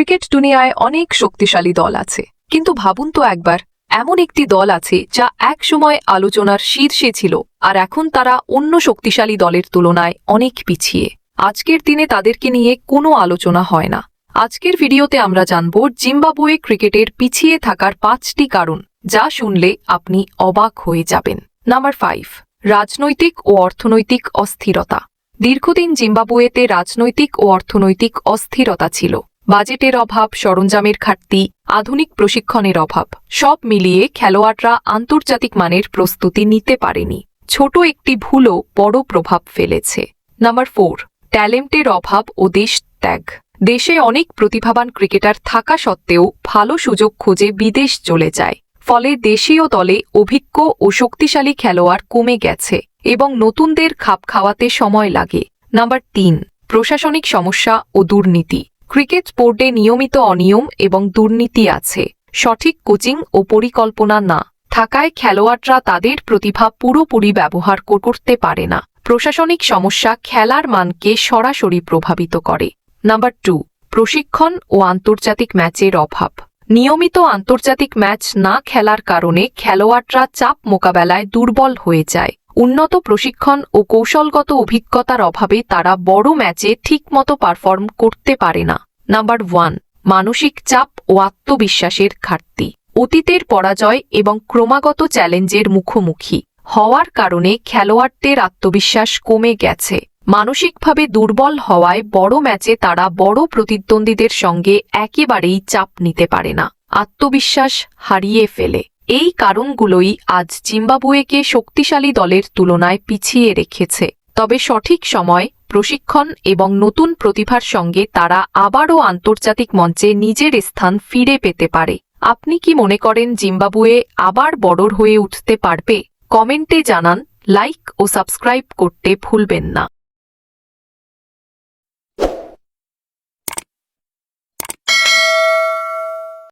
Cricket দুনিয়ায় অনেক শক্তিশালী দল আছে। কিন্তু ভাবুন তো একবার, এমন একটি দল আছে যা একসময় আলোচনার শীর্ষে ছিল, আর এখন তারা অন্য শক্তিশালী দলের তুলনায় অনেক পিছিয়ে। আজকের দিনে তাদেরকে নিয়ে কোনো আলোচনা হয় না। আজকের ভিডিওতে আমরা জানব জিম্বাবুয়ে ক্রিকেটের পিছিয়ে থাকার পাঁচটি কারণ, যা শুনলে আপনি অবাক হয়ে যাবেন। নাম্বার ফাইভ রাজনৈতিক ও অর্থনৈতিক অস্থিরতা। দীর্ঘদিন জিম্বাবুয়েতে রাজনৈতিক ও অর্থনৈতিক অস্থিরতা ছিল। বাজেটের অভাব, সরঞ্জামের ঘাটতি, আধুনিক প্রশিক্ষণের অভাব, সব মিলিয়ে খেলোয়াড়রা আন্তর্জাতিক মানের প্রস্তুতি নিতে পারেনি। ছোট একটি ভুলও বড় প্রভাব ফেলেছে। নাম্বার ফোর, ট্যালেন্টের অভাব ও দেশ ত্যাগ। দেশে অনেক প্রতিভাবান ক্রিকেটার থাকা সত্ত্বেও ভালো সুযোগ খুঁজে বিদেশ চলে যায়। ফলে দেশীয় দলে অভিজ্ঞ ও শক্তিশালী খেলোয়াড় কমে গেছে এবং নতুনদের খাপ খাওয়াতে সময় লাগে। নাম্বার তিন, প্রশাসনিক সমস্যা ও দুর্নীতি। ক্রিকেট বোর্ডে নিয়মিত অনিয়ম এবং দুর্নীতি আছে। সঠিক কোচিং ও পরিকল্পনা না থাকায় খেলোয়াড়রা তাদের প্রতিভা পুরোপুরি ব্যবহার করতে পারে না। প্রশাসনিক সমস্যা খেলার মানকে সরাসরি প্রভাবিত করে। নাম্বার টু, প্রশিক্ষণ ও আন্তর্জাতিক ম্যাচের অভাব। নিয়মিত আন্তর্জাতিক ম্যাচ না খেলার কারণে খেলোয়াড়রা চাপ মোকাবেলায় দুর্বল হয়ে যায়। উন্নত প্রশিক্ষণ ও কৌশলগত অভিজ্ঞতার অভাবে তারা বড় ম্যাচে ঠিকমতো পারফর্ম করতে পারে না। নাম্বার ওয়ান মানসিক চাপ ও আত্মবিশ্বাসের ঘাটতি। অতীতের পরাজয় এবং ক্রমাগত চ্যালেঞ্জের মুখোমুখি হওয়ার কারণে খেলোয়াড়দের আত্মবিশ্বাস কমে গেছে। মানসিকভাবে দুর্বল হওয়ায় বড় ম্যাচে তারা বড় প্রতিদ্বন্দ্বীদের সঙ্গে একেবারেই চাপ নিতে পারে না। আত্মবিশ্বাস হারিয়ে ফেলে। এই কারণগুলোই আজ জিম্বাবুয়েকে শক্তিশালী দলের তুলনায় পিছিয়ে রেখেছে। তবে সঠিক সময় প্রশিক্ষণ এবং নতুন প্রতিভার সঙ্গে তারা আবারও আন্তর্জাতিক মঞ্চে নিজের স্থান ফিরে পেতে পারে। আপনি কি মনে করেন জিম্বাবুয়ে আবার বড়র হয়ে উঠতে পারবে? কমেন্টে জানান, লাইক ও সাবস্ক্রাইব করতে ভুলবেন না।